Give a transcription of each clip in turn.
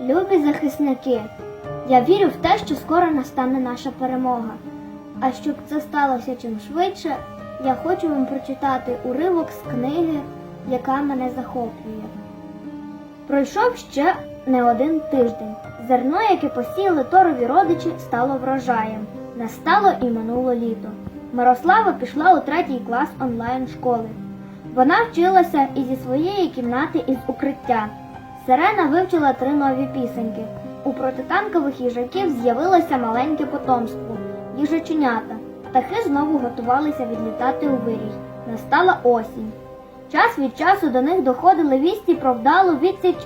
Любі захисники, я вірю в те, що скоро настане наша перемога. А щоб це сталося чим швидше, я хочу вам прочитати уривок з книги, яка мене захоплює. Пройшов ще не один тиждень. Зерно, яке посіяли торові родичі, стало врожаєм. Настало і минуло літо. Мирослава пішла у третій клас онлайн школи. Вона вчилася і зі своєї кімнати із укриття. Сирена вивчила три нові пісеньки. У протитанкових їжаків з'явилося маленьке потомство їжаченята. Птахи знову готувалися відлітати у вирій. Настала осінь. Час від часу до них доходили вісті про вдалу відсіч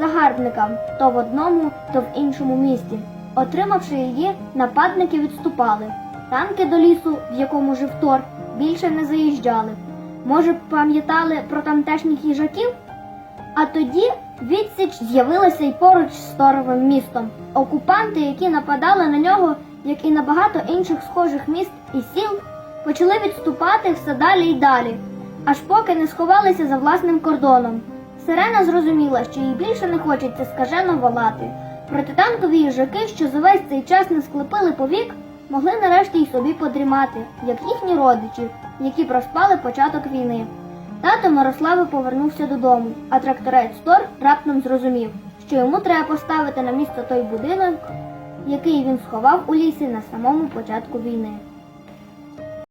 загарбникам то в одному, то в іншому місті. Отримавши її, нападники відступали. Танки до лісу, в якому жив Тор, більше не заїжджали. Може, пам'ятали про тамтешніх їжаків? А тоді відсіч з'явилася й поруч з Торовим містом. Окупанти, які нападали на нього, як і на багато інших схожих міст і сіл, почали відступати все далі й далі, аж поки не сховалися за власним кордоном. Сирена зрозуміла, що їй більше не хочеться скажено волати. Протитанкові їжаки, що за весь цей час не склепили повік, могли нарешті й собі подрімати, як їхні родичі, які проспали початок війни. Тато Мирослави повернувся додому, а тракторець Тор раптом зрозумів, що йому треба поставити на місце той будинок, який він сховав у лісі на самому початку війни.